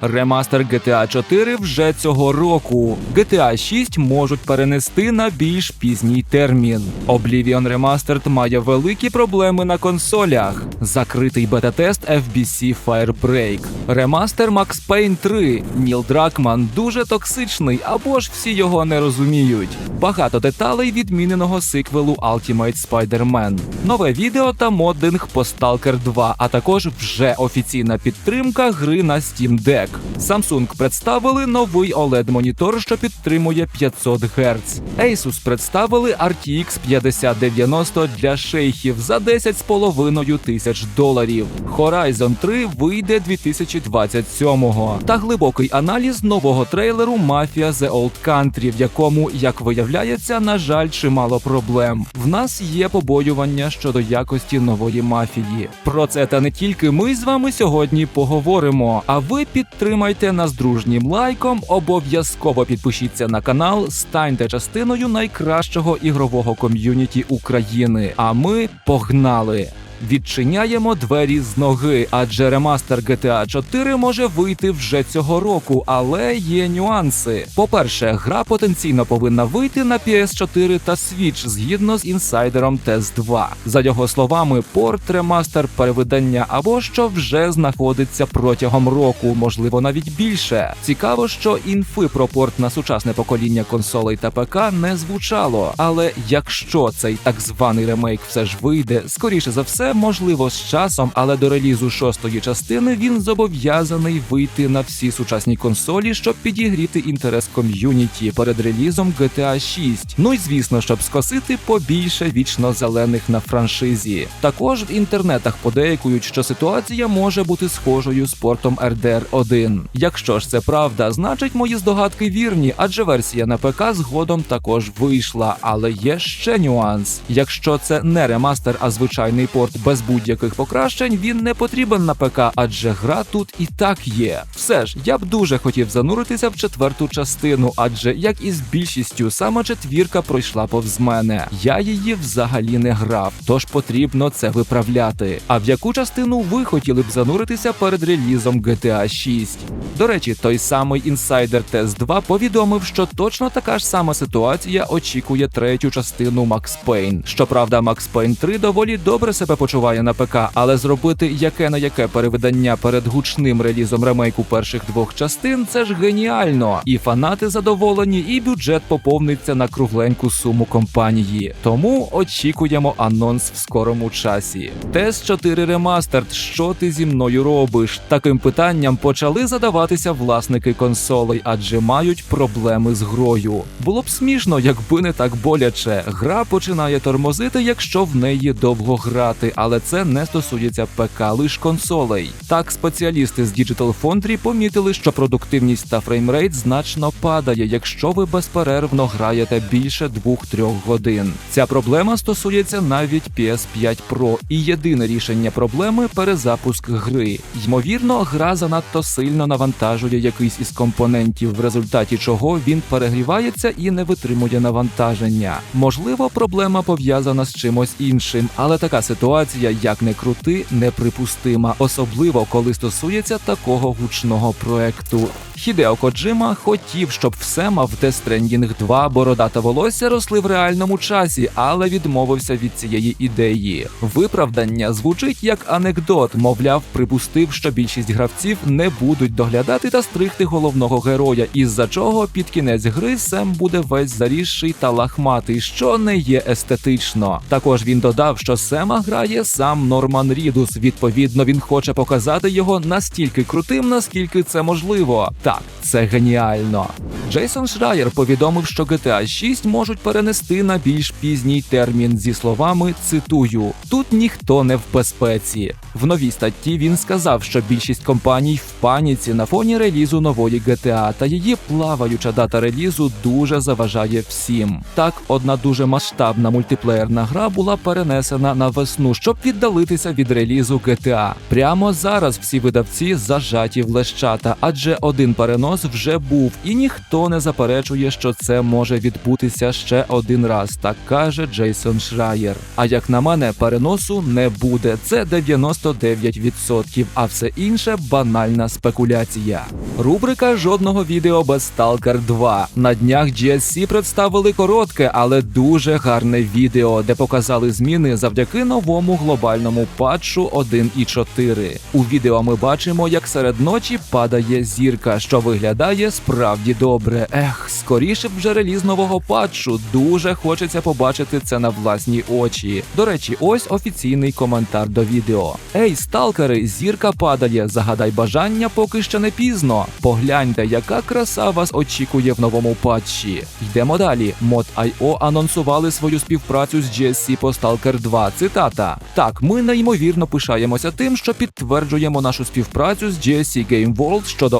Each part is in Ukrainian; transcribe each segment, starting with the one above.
Ремастер GTA 4 вже цього року. GTA 6 можуть перенести на більш пізній термін. Oblivion Remastered має великі проблеми на консолях. Закритий бета-тест FBC Firebreak. Ремастер Max Payne 3. Ніл Дракман дуже токсичний, або ж всі його не розуміють. Багато деталей відміненого сиквелу Ultimate Spider-Man. Нове відео та моддинг по Stalker 2, а також вже офіційна підтримка гри на Steam Deck. Samsung представили новий OLED-монітор, що підтримує 500 Гц. Asus представили RTX 5090 для шейхів за 10,5 тисяч доларів. Horizon 3 вийде 2027-го. Та глибокий аналіз нового трейлеру Mafia The Old Country, в якому, як виявляється, на жаль, чимало проблем. В нас є побоювання щодо якості нової мафії. Про це та не тільки ми з вами сьогодні поговоримо. А ви підтримайте нас дружнім лайком, обов'язково підпишіться на канал, станьте частиною найкращого ігрового ком'юніті України. А ми погнали! Відчиняємо двері з ноги, адже ремастер GTA 4 може вийти вже цього року, але є нюанси. По-перше, гра потенційно повинна вийти на PS4 та Switch згідно з інсайдером Test 2. За його словами, порт, ремастер, перевидання або що вже знаходиться протягом року, можливо, навіть більше. Цікаво, що інфи про порт на сучасне покоління консолей та ПК не звучало. Але якщо цей так званий ремейк все ж вийде, скоріше за все можливо з часом, але до релізу шостої частини він зобов'язаний вийти на всі сучасні консолі, щоб підігріти інтерес ком'юніті перед релізом GTA 6. Ну і звісно, щоб скосити побільше вічно зелених на франшизі. Також в інтернетах подейкують, що ситуація може бути схожою з портом RDR 1. Якщо ж це правда, значить мої здогадки вірні, адже версія на ПК згодом також вийшла. Але є ще нюанс: якщо це не ремастер, а звичайний порт без будь-яких покращень, він не потрібен на ПК, адже гра тут і так є. Все ж я б дуже хотів зануритися в четверту частину, адже як і з більшістю, саме четвірка пройшла повз мене. Я її взагалі не грав, тож потрібно це виправляти. А в яку частину ви хотіли б зануритися перед релізом GTA 6? До речі, той самий інсайдер Test 2 повідомив, що точно така ж сама ситуація очікує третю частину Max Payne. Щоправда, Max Payne 3 доволі добре себе почуває на ПК, але зробити яке на яке перевидання перед гучним релізом ремейку перших двох частин це ж геніально. І фанати задоволені, і бюджет поповниться на кругленьку суму компанії. Тому очікуємо анонс в скорому часі. ts 4 Remastered, що ти зі мною робиш? Таким питанням почали задаватися власники консолей, адже мають проблеми з грою. Було б смішно, якби не так боляче. Гра починає тормозити, якщо в неї довго грати, але це не стосується ПК, лиш консолей. Так, спеціалісти з Digital Foundry помітили, що продуктивність та фреймрейт значно падає, якщо ви безперервно граєте більше 2-3 годин. Ця проблема стосується навіть PS5 Pro, і єдине рішення проблеми перезапуск гри. Ймовірно, гра занадто сильно навантажує якийсь із компонентів, в результаті чого він перегрівається і не витримує навантаження. Можливо, проблема пов'язана з чимось іншим, але така ситуація, як не крути, неприпустима, особливо коли стосується такого гучного проекту. Хідео Коджима хотів, щоб все мав Death Stranding 2 бородата волосся росли в реальному часі, але відмовився від цієї ідеї. Виправдання звучить як анекдот, мовляв, припустив, що більшість гравців не будуть доглядати та стригти головного героя, із-за чого під кінець гри Сем буде весь зарісший та лахматий, що не є естетично. Також він додав, що Сема грає сам Норман Рідус. Відповідно, він хоче показати його настільки крутим, наскільки це можливо. Так, це геніально. Джейсон Шрайер повідомив, що GTA 6 можуть перенести на більш пізній термін зі словами цитую: тут ніхто не в безпеці. В новій статті він сказав, що більшість компаній в паніці на фоні релізу нової GTA, та її плаваюча дата релізу дуже заважає всім. Так, одна дуже масштабна мультиплеєрна гра була перенесена на весну, щоб віддалитися від релізу GTA. Прямо зараз всі видавці зажаті в лещата, адже один перенос вже був, і ніхто не заперечує, що це може відбутися ще один раз, так каже Джейсон Шрайер. А як на мене, переносу не буде. Це 99%, а все інше банальна спекуляція. Рубрика жодного відео без Stalker 2. На днях GSC представили коротке, але дуже гарне відео, де показали зміни завдяки новому глобальному патчу 1.4. У відео ми бачимо, як серед ночі падає зірка, що виглядає справді добре. Ех, скоріше б вже реліз нового патчу. Дуже хочеться побачити це на власні очі. До речі, ось офіційний коментар до відео. Ей, сталкери, зірка падає. Загадай бажання, поки ще не пізно. Погляньте, яка краса вас очікує в новому патчі. Йдемо далі. Mod.io анонсували свою співпрацю з GSC по Stalker 2. Цитата: Так, ми неймовірно пишаємося тим, що підтверджуємо нашу співпрацю з GSC Game World щодо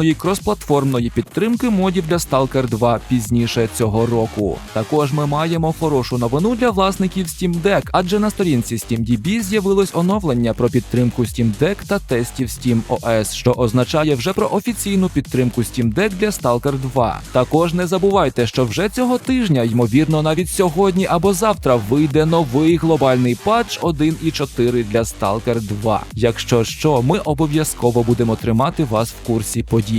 офіційної кросплатформної підтримки модів для Stalker 2 пізніше цього року. Також ми маємо хорошу новину для власників Steam Deck, адже на сторінці SteamDB з'явилось оновлення про підтримку Steam Deck та тестів Steam OS, що означає вже про офіційну підтримку Steam Deck для Stalker 2. Також не забувайте, що вже цього тижня, ймовірно, навіть сьогодні або завтра вийде новий глобальний патч 1.4 для Stalker 2. Якщо що, ми обов'язково будемо тримати вас в курсі подій.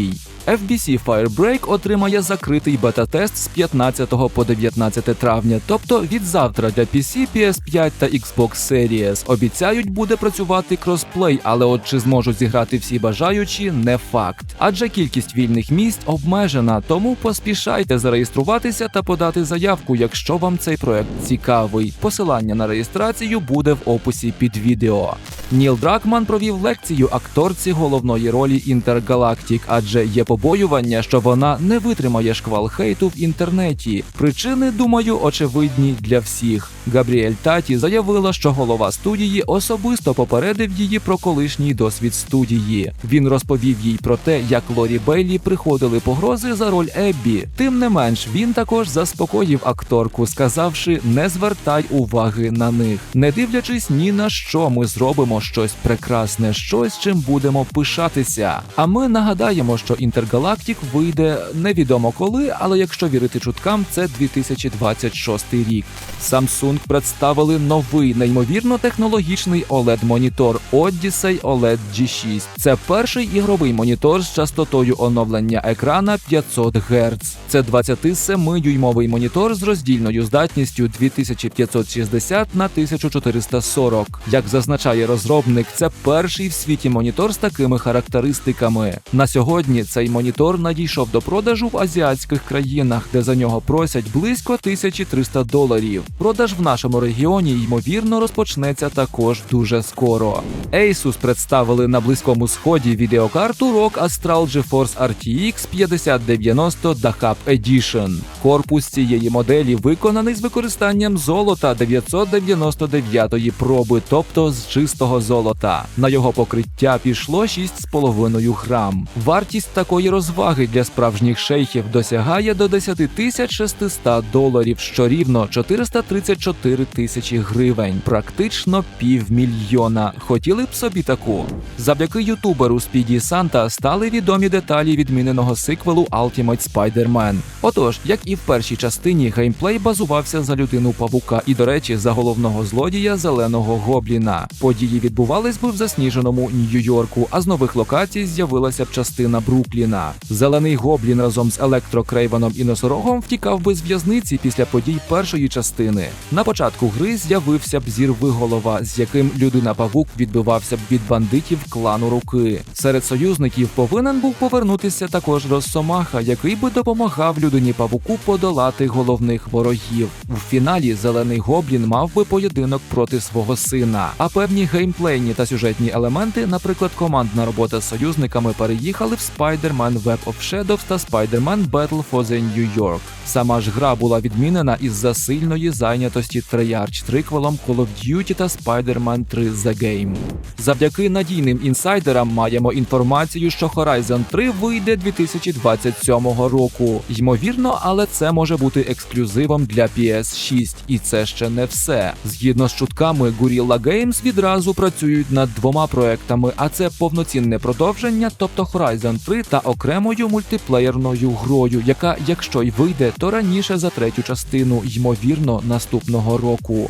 FBC Firebreak отримає закритий бета-тест з 15 по 19 травня, тобто від завтра для PC, PS5 та Xbox Series. Обіцяють, буде працювати кросплей, але от чи зможуть зіграти всі бажаючі, не факт. Адже кількість вільних місць обмежена, тому поспішайте зареєструватися та подати заявку, якщо вам цей проект цікавий. Посилання на реєстрацію буде в описі під відео. Ніл Дракман провів лекцію акторці головної ролі Intergalactic, адже є побоювання, що вона не витримає шквал хейту в інтернеті. Причини, думаю, очевидні для всіх. Габріель Таті заявила, що голова студії особисто попередив її про колишній досвід студії. Він розповів їй про те, як Лорі Бейлі приходили погрози за роль Еббі. Тим не менш, він також заспокоїв акторку, сказавши: не звертай уваги на них, не дивлячись ні на що, ми зробимо щось прекрасне, щось чим будемо пишатися. А ми нагадаємо, що Інтергалактик вийде невідомо коли, але якщо вірити чуткам, це 2026 рік. Samsung представили новий неймовірно технологічний oled монітор Odyssey OLED G6. Це перший ігровий монітор з частотою оновлення екрана 500 Гц. Це 27-дюймовий монітор з роздільною здатністю 2560 на 1440. Як зазначає розробник, це перший в світі монітор з такими характеристиками. На сьогодні цей монітор надійшов до продажу в азіатських країнах, де за нього просять близько 1300 доларів. Продаж в нашому регіоні ймовірно розпочнеться також дуже скоро. Asus представили на близькому сході відеокарту ROG Astral GeForce RTX 5090 Dahab Edition. Корпус цієї моделі виконаний з використанням золота 999 проби, тобто з чистого золота. На його покриття пішло 6,5 грам. Вартість такої розваги для справжніх шейхів досягає до 10 600 доларів, що рівно 434 тисячі гривень, практично півмільйона. Хотіли б собі таку. Завдяки ютуберу Спіді Санта стали відомі деталі відміненого сиквелу Ultimate Spider-Man. Отож, як і в першій частині, геймплей базувався за людину павука і, до речі, за головного злодія зеленого гобліна. Події відбувались би в засніженому Нью-Йорку, а з нових локацій з'явилася б частина Брукліна. Зелений гоблін разом з електрокрейваном і носорогом втікав би з в'язниці після подій першої частини. На початку гри з'явився б зірвиголова, з яким людина павук відбивався б від бандитів клану руки. Серед союзників повинен був повернутися також Росомаха, який би допомагав людині павуку подолати головних ворогів. В фіналі зелений гоблін мав би поєдинок проти свого сина. А певні геймплейні та сюжетні елементи, наприклад, командна робота з союзниками, переїхали в Spider-Man Web of Shadows та Spider-Man Battle for the New York. Сама ж гра була відмінена із-за сильної зайнятості Treyarch триквелом Call of Duty та Spider-Man 3 The Game. Завдяки надійним інсайдерам маємо інформацію, що Horizon 3 вийде 2027 року. Ймовірно, але це може бути ексклюзивом для PS6, і це ще не все. Згідно з чутками, Guerrilla Games відразу працюють над двома проектами, а це повноцінне продовження, тобто Horizon 3 та окремою мультиплеєрною грою, яка, якщо й вийде, то раніше за третю частину, ймовірно, наступного року.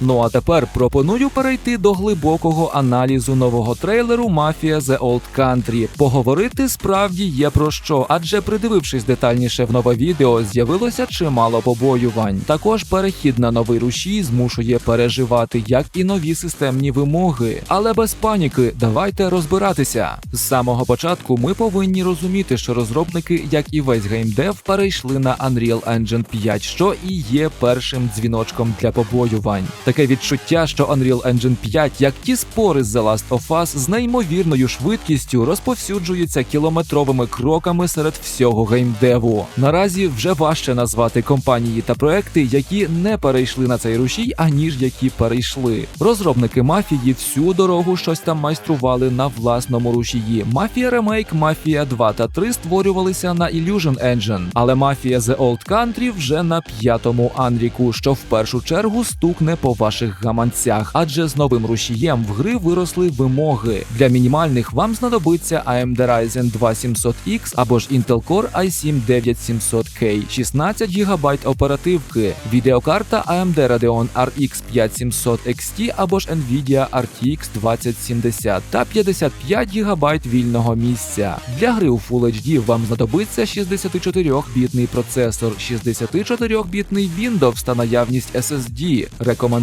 Ну а тепер пропоную перейти до глибокого аналізу нового трейлеру Мафія The Old Country. Поговорити справді є про що, адже придивившись детальніше в нове відео, з'явилося чимало побоювань. Також перехід на новий рушій змушує переживати, як і нові системні вимоги. Але без паніки, давайте розбиратися. З самого початку ми повинні розуміти, що розробники, як і весь геймдев, перейшли на Unreal Engine 5, що і є першим дзвіночком для побоювань. Таке відчуття, що Unreal Engine 5, як ті спори з The Last of Us, з неймовірною швидкістю розповсюджуються кілометровими кроками серед всього геймдеву. Наразі вже важче назвати компанії та проекти, які не перейшли на цей рушій, аніж які перейшли. Розробники мафії всю дорогу щось там майстрували на власному рушії. Мафія Ремейк, Мафія 2 та 3 створювалися на Illusion Engine, але Мафія The Old Country вже на п'ятому анріку, що в першу чергу стукне по ваших гаманцях, адже з новим рушієм в гри виросли вимоги. Для мінімальних вам знадобиться AMD Ryzen 2 700X або ж Intel Core i7 9700K, 16 ГБ оперативки, відеокарта AMD Radeon RX 5700 XT або ж Nvidia RTX 2070 та 55 ГБ вільного місця. Для гри у Full HD вам знадобиться 64-бітний процесор, 64-бітний Windows та наявність SSD.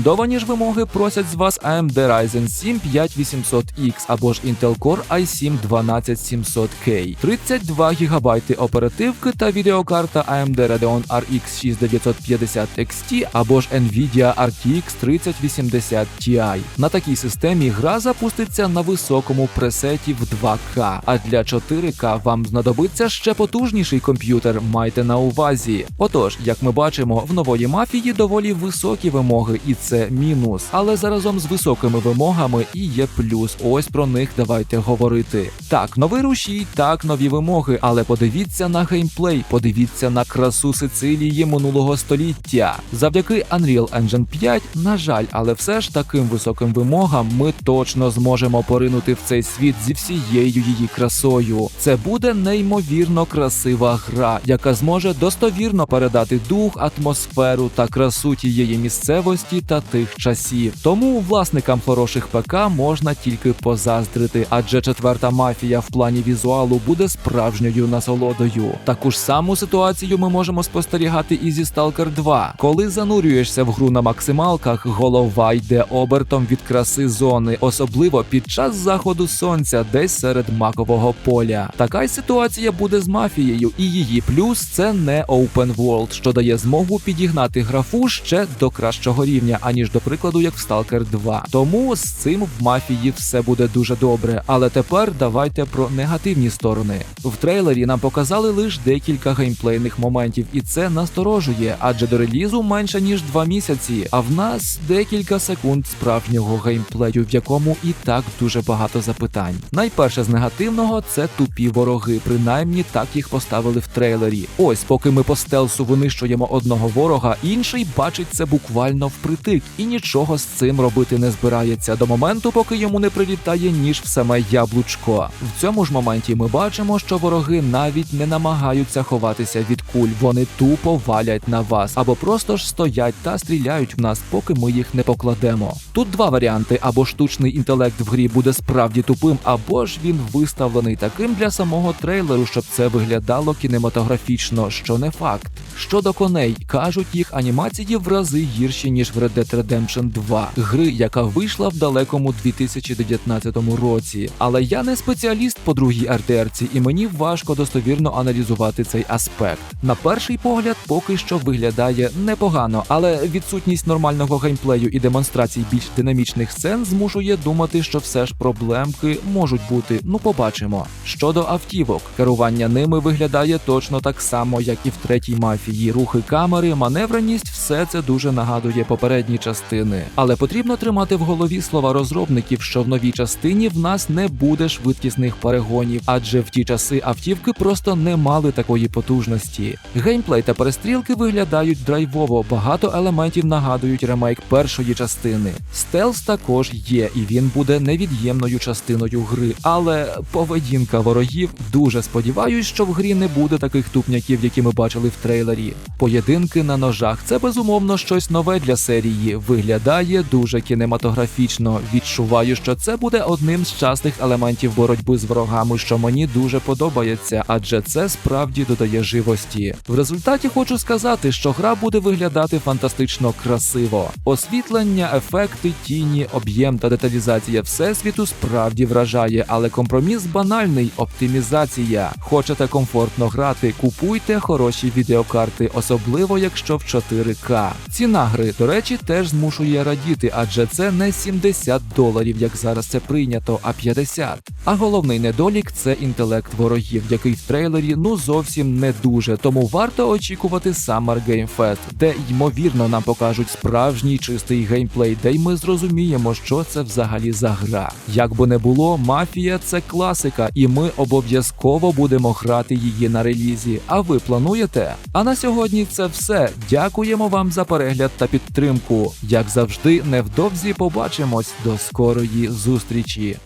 Рекомендовані ж вимоги просять з вас AMD Ryzen 7 5800X або ж Intel Core i7 12700K, 32 ГБ оперативки та відеокарта AMD Radeon RX 6950 XT або ж Nvidia RTX 3080 Ti. На такій системі гра запуститься на високому пресеті в 2К, а для 4К вам знадобиться ще потужніший комп'ютер. Майте на увазі. Отож, як ми бачимо, в нової мафії доволі високі вимоги, і це мінус. Але заразом з високими вимогами і є плюс. Ось про них давайте говорити. Так, новий рушій, так, нові вимоги, але подивіться на геймплей, подивіться на красу Сицилії минулого століття. Завдяки Unreal Engine 5, на жаль, але все ж таким високим вимогам ми точно зможемо поринути в цей світ зі всією її красою. Це буде неймовірно красива гра, яка зможе достовірно передати дух, атмосферу та красу тієї місцевості та тих часів. Тому власникам хороших ПК можна тільки позаздрити, адже четверта мафія в плані візуалу буде справжньою насолодою. Таку ж саму ситуацію ми можемо спостерігати і зі Stalker 2. Коли занурюєшся в гру на максималках, голова йде обертом від краси зони, особливо під час заходу сонця, десь серед макового поля. Така й ситуація буде з мафією, і її плюс це не open world, що дає змогу підігнати графу ще до кращого рівня, аніж до прикладу, як в Stalker 2. Тому з цим в мафії все буде дуже добре. Але тепер давайте про негативні сторони. В трейлері нам показали лише декілька геймплейних моментів, і це насторожує, адже до релізу менше ніж два місяці. А в нас декілька секунд справжнього геймплею, в якому і так дуже багато запитань. Найперше з негативного це тупі вороги, принаймні так їх поставили в трейлері. Ось, поки ми по стелсу винищуємо одного ворога, інший бачить це буквально впритик і нічого з цим робити не збирається до моменту, поки йому не прилітає ніж в саме яблучко. В цьому ж моменті ми бачимо, що вороги навіть не намагаються ховатися від куль, вони тупо валять на вас або просто ж стоять та стріляють в нас, поки ми їх не покладемо. Тут два варіанти: або штучний інтелект в грі буде справді тупим, або ж він виставлений таким для самого трейлеру, щоб це виглядало кінематографічно, що не факт. Щодо коней, кажуть, їх анімації в рази гірші ніж в Red Dead Redemption 2, гри, яка вийшла в далекому 2019 році. Але я не спеціаліст по другій РТРці, і мені важко достовірно аналізувати цей аспект. На перший погляд, поки що виглядає непогано, але відсутність нормального геймплею і демонстрацій більш динамічних сцен змушує думати, що все ж проблемки можуть бути. Ну, побачимо. Щодо автівок, керування ними виглядає точно так само, як і в третій мафії. Рухи камери, маневреність, все це дуже нагадує попередні частини. Але потрібно тримати в голові слова розробників, що в новій частині в нас не буде швидкісних перегонів, адже в ті часи автівки просто не мали такої потужності. Геймплей та перестрілки виглядають драйвово, багато елементів нагадують ремейк першої частини. Стелс також є, і він буде невід'ємною частиною гри, але поведінка ворогів дуже сподіваюсь, що в грі не буде таких тупняків, які ми бачили в трейлері. Поєдинки на ножах це безумовно щось нове для серії. Виглядає дуже кінематографічно. Відчуваю, що це буде одним з частих елементів боротьби з ворогами, що мені дуже подобається, адже це справді додає живості. В результаті хочу сказати, що гра буде виглядати фантастично красиво. Освітлення, ефекти, тіні, об'єм та деталізація всесвіту справді вражає, але компроміс банальний оптимізація. Хочете комфортно грати, купуйте хороші відеокарти, особливо якщо в 4К. Ціна гри, до речі, теж змушує радіти, адже це не 70 доларів, як зараз це прийнято, а 50. А головний недолік це інтелект ворогів, який в трейлері ну зовсім не дуже. Тому варто очікувати Summer Game Fest, де ймовірно нам покажуть справжній чистий геймплей, де й ми зрозуміємо, що це взагалі за гра. Як би не було, мафія це класика, і ми обов'язково будемо грати її на релізі. А ви плануєте? А на сьогодні це все. Дякуємо вам за перегляд та підтримку. Як завжди, невдовзі побачимось. До скорої зустрічі.